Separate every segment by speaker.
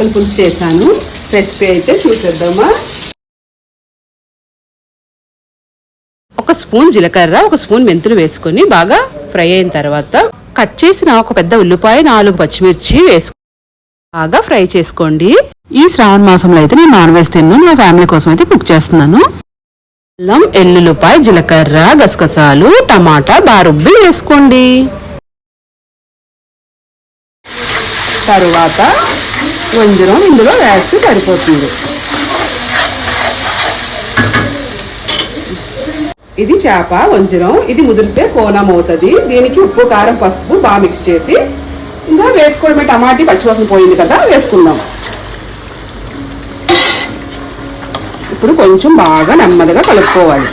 Speaker 1: చేపల పులుసు చేశాను. రెసిపీ అయితే చూసేద్దామా? ఒక స్పూన్ జీలకర్ర ఒక స్పూన్ మెంతులు వేసుకొని బాగా ఫ్రై అయిన తర్వాత కట్ చేసిన ఒక పెద్ద ఉల్లిపాయ నాలుగు పచ్చిమిర్చి వేసుకు బాగా ఫ్రై చేసుకోండి. ఈ శ్రావణ మాసంలో అయితే నేను నాన్ వెజ్ తిన్నాను నా ఫ్యామిలీ కోసం అయితే కుక్ చేస్తున్నాను. అల్లం ఎల్లుల్లిపాయ జీలకర్ర గసగసాలు టమాటా బారుబ్బి వేసుకోండి. తరువాత వంజరం ఇందులో వేస్తే సరిపోతుంది ఇది చేప వంజరం ఇది ముదిరితే కోనం అవుతుంది దీనికి ఉప్పు కారం పసుపు బాగా మిక్స్ చేసి ఇంకా వేసుకోవడమే టమాటీ పచ్చివాసన పోయింది కదా వేసుకుందాం. ఇప్పుడు కొంచెం బాగా నెమ్మదిగా కలుపుకోవాలి.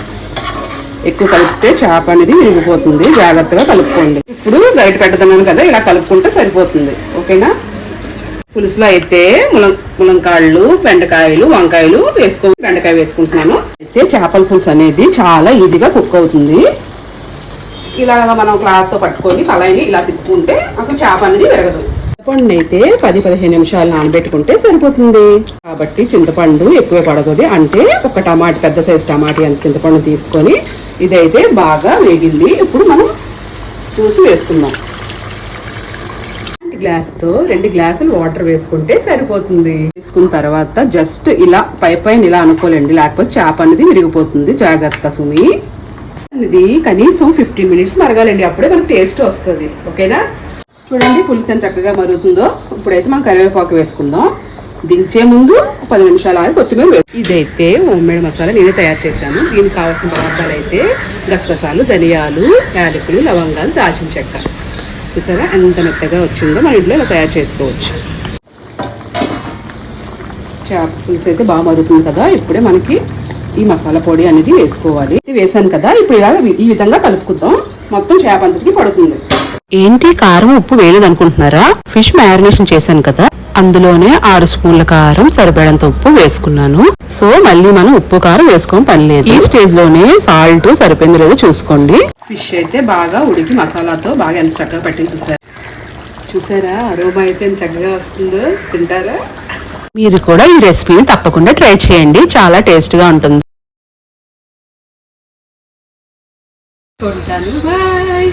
Speaker 1: ఎక్కువ కలిపితే చేప అనేది విరిగిపోతుంది. జాగ్రత్తగా కలుపుకోండి. ఇప్పుడు గరిట పెట్టదన్నాను కదా ఇలా కలుపుకుంటే సరిపోతుంది. ఓకేనా? పులుసులో అయితే ములం ములంకాళ్ళు బెండకాయలు వంకాయలు వేసుకో బెండకాయ వేసుకుంటున్నాను. అయితే చేపల పులుసు అనేది చాలా ఈజీగా కుక్ అవుతుంది. ఇలాగ మనం క్లాత్తో పట్టుకొని కళాయిని ఇలా తిప్పుకుంటే అసలు చేప అనేది విరగదు. చింతపండు అయితే పది పదిహేను నిమిషాలు నానబెట్టుకుంటే సరిపోతుంది. కాబట్టి చింతపండు ఎక్కువ పడగదు అంటే ఒక టమాటా పెద్ద సైజు టమాటా అంత చింతపండు తీసుకొని ఇదైతే బాగా వేగింది. ఇప్పుడు మనం చూసి వేసుకుందాం. గ్లాస్తో రెండు గ్లాసులు వాటర్ వేసుకుంటే సరిపోతుంది. వేసుకున్న తర్వాత జస్ట్ ఇలా పై పైన ఇలా అనుకోలేండి. లేకపోతే చేప అనేది విరిగిపోతుంది. జాగ్రత్త సుమి. ఇది కనీసం ఫిఫ్టీన్ మినిట్స్ మరగాలండి. అప్పుడే మనకు టేస్ట్ వస్తుంది. ఓకేనా? చూడండి పులుసు ఎంత చక్కగా మరుగుతుందో. ఇప్పుడైతే మనం కరివేపాకు వేసుకుందాం. దించే ముందు పది నిమిషాలు ఆగి కొత్తిమీర వేసు ఇదైతే హోమ్ మసాలా నేనే తయారు చేశాను. దీనికి కావాల్సిన పదార్థాలు అయితే గసగసాలు ధనియాలు యాలకులు లవంగాలు దాల్చిన చెక్క. చూసారా? ఎంత మెత్తగా వచ్చిందో మన ఇంట్లో ఇలా తయారు చేసుకోవచ్చు. చేప పులుసు అయితే బాగా మరుగుతుంది కదా. ఇప్పుడే మనకి ఈ మసాలా పొడి అనేది వేసుకోవాలి. వేసాను కదా. ఇప్పుడు ఇలా ఈ విధంగా కలుపుకుందాం. మొత్తం చేప అంతటికి పడుతుంది. ఏంటి కారం ఉప్పు వేయలేదు అనుకుంటున్నారా ఫిష్ మ్యారినేషన్ చేశాను కదా అందులోనే ఆరు స్పూన్ల కారం సరిపడంత ఉప్పు వేసుకున్నాను. సో మళ్ళీ మనం ఉప్పు కారం వేసుకోని పని లేదు. ఈ స్టేజ్లోనే సాల్ట్ సరిపోయింది లేదో చూసుకోండి. ఫిష్ అయితే బాగా ఉడికి మసాలాతో బాగా ఎంత చక్కగా పట్టింది చూసారా? చూసారా? అరోమా అయితే ఎంత చక్కగా వస్తుందో? తింటారా? మీరు కూడా ఈ రెసిపీని తప్పకుండా ట్రై చేయండి. చాలా టేస్ట్గా ఉంటుంది. బాయ్